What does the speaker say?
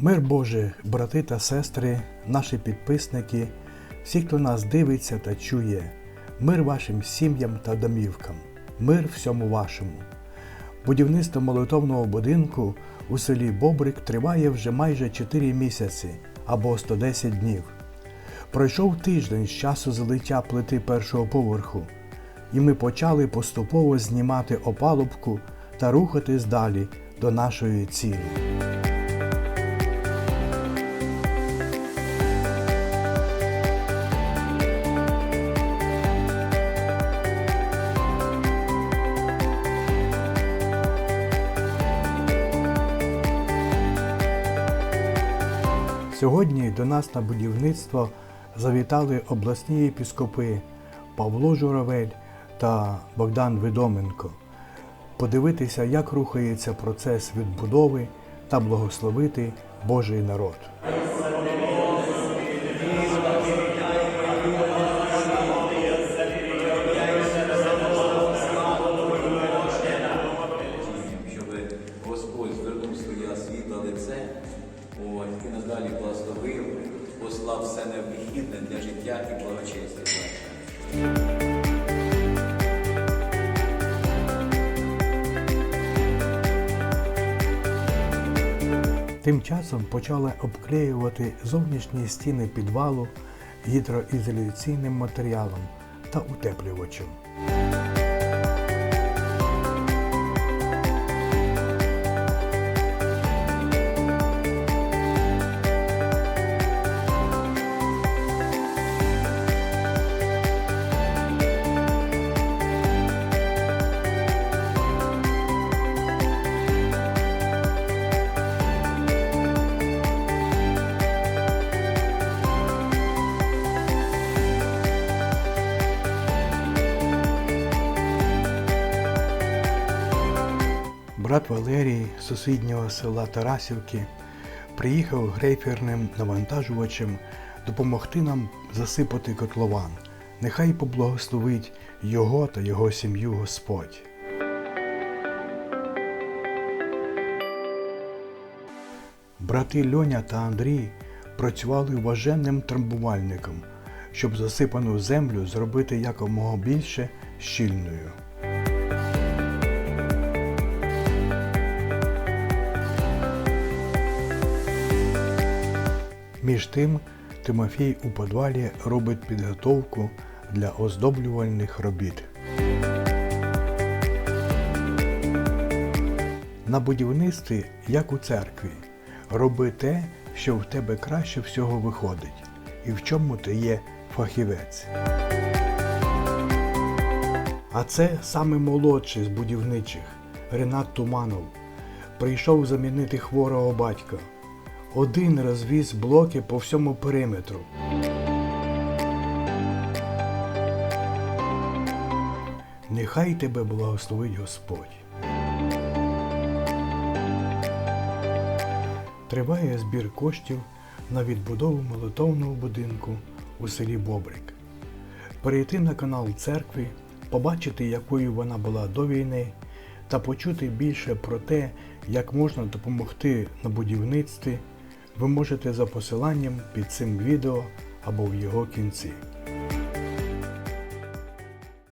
Мир Боже, брати та сестри, наші підписники, всі, хто нас дивиться та чує, мир вашим сім'ям та домівкам, мир всьому вашому. Будівництво молитовного будинку у селі Бобрик триває вже майже 4 місяці або 110 днів. Пройшов тиждень з часу залиття плити першого поверху, і ми почали поступово знімати опалубку та рухатись далі до нашої цілі. Сьогодні до нас на будівництво завітали обласні епіскопи Павло Журавель та Богдан Видоменко. Подивитися, як рухається процес відбудови та благословити Божий народ. От, і надалі благословив, послав все необхідне для життя і благочестя. Тим часом почали обклеювати зовнішні стіни підвалу гідроізоляційним матеріалом та утеплювачем. Брат Валерій з сусіднього села Тарасівки приїхав грейферним навантажувачем допомогти нам засипати котлован. Нехай поблагословить його та його сім'ю Господь. Брати Льоня та Андрій працювали важенним трамбувальником, щоб засипану землю зробити якомога більше щільною. Між тим, Тимофій у подвалі робить підготовку для оздоблювальних робіт. На будівництві, як у церкві, роби те, що в тебе краще всього виходить, і в чому ти є фахівець. А це саме молодший з будівничих Ренат Туманов. Прийшов замінити хворого батька. Один розвіз блоки по всьому периметру. Нехай тебе благословить Господь. Триває збір коштів на відбудову молитовного будинку у селі Бобрик. Перейти на канал церкви, побачити, якою вона була до війни, та почути більше про те, як можна допомогти на будівництві, ви можете за посиланням під цим відео або в його кінці.